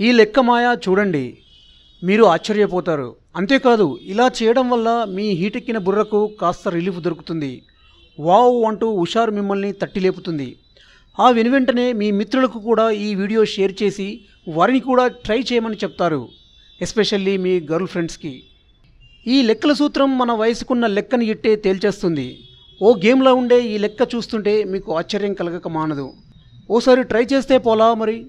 ఈ లెక్క మాయా చూడండి. మీరు ఆశ్చర్యపోతారు. అంతేకాదు ఇలా చేయడం వల్ల మీ హీటెక్కిన బుర్రకు కాస్త రిలీఫ్ దొరుకుతుంది. వావ్ అంటూ హుషారు మిమ్మల్ని తట్టి లేపుతుంది. ఆ వెనువెంటనే మీ మిత్రులకు కూడా ఈ వీడియో షేర్ చేసి వారిని కూడా ట్రై చేయమని చెప్తారు ఎస్పెషల్లీ మీ గర్ల్ ఫ్రెండ్స్కి. ఈ లెక్కల సూత్రం మన వయసుకున్న లెక్కని ఇట్టే తేల్చేస్తుంది. ఓ గేమ్లో ఉండే ఈ లెక్క చూస్తుంటే మీకు ఆశ్చర్యం కలగక మానదు. ఓసారి ట్రై చేస్తే పోలా మరి?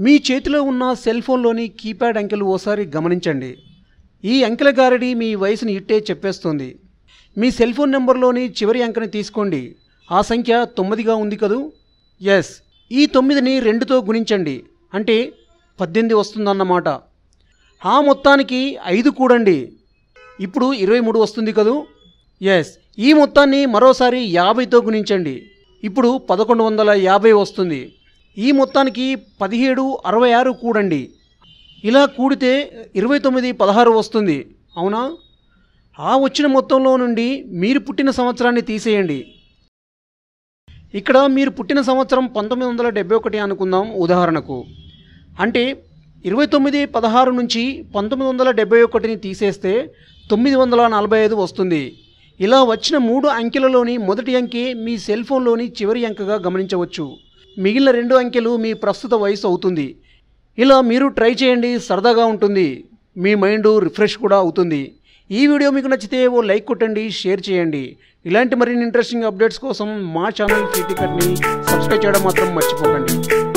మీ చేతిలో ఉన్న సెల్ ఫోన్లోని కీప్యాడ్ అంకెలు ఓసారి గమనించండి. ఈ అంకెల గారడి మీ వయసుని ఇట్టే చెప్పేస్తుంది. మీ సెల్ ఫోన్ నెంబర్లోని చివరి అంకెని తీసుకోండి. ఆ సంఖ్య తొమ్మిదిగా ఉంది కదూ? ఎస్. ఈ తొమ్మిదిని రెండుతో గుణించండి. అంటే పద్దెనిమిది వస్తుందన్నమాట. ఆ మొత్తానికి ఐదు కూడండి. ఇప్పుడు ఇరవై మూడు వస్తుంది కదూ? ఎస్ ఈ మొత్తాన్ని మరోసారి యాభైతో గుణించండి. ఇప్పుడు పదకొండు వందల యాభై వస్తుంది. ఈ మొత్తానికి పదిహేడు అరవై ఆరు కూడండి. ఇలా కూడితే ఇరవై తొమ్మిది పదహారు వస్తుంది. అవునా? ఆ వచ్చిన మొత్తంలో నుండి మీరు పుట్టిన సంవత్సరాన్ని తీసేయండి. ఇక్కడ మీరు పుట్టిన సంవత్సరం పంతొమ్మిది వందల డెబ్బై ఒకటి అనుకుందాం ఉదాహరణకు. అంటే ఇరవై తొమ్మిది పదహారు నుంచి పంతొమ్మిది వందల డెబ్బై ఒకటిని తీసేస్తే తొమ్మిది వందల నలభై ఐదు వస్తుంది. ఇలా వచ్చిన మూడు అంకెలలోని మొదటి అంకె మీ సెల్ ఫోన్లోని చివరి అంకెగా గమనించవచ్చు. మిగిలిన రెండు అంకెలు మీ ప్రస్తుత వయసు అవుతుంది. ఇలా మీరు ట్రై చేయండి సరదాగా ఉంటుంది. మీ మైండ్ రిఫ్రెష్ కూడా అవుతుంది. ఈ వీడియో మీకు నచ్చితే ఓ లైక్ కొట్టండి షేర్ చేయండి. ఇలాంటి మరిన్ని ఇంట్రెస్టింగ్ అప్డేట్స్ కోసం మా ఛానల్ ఫ్రీ టికెట్ని సబ్స్క్రైబ్ చేయడం మాత్రం మర్చిపోకండి.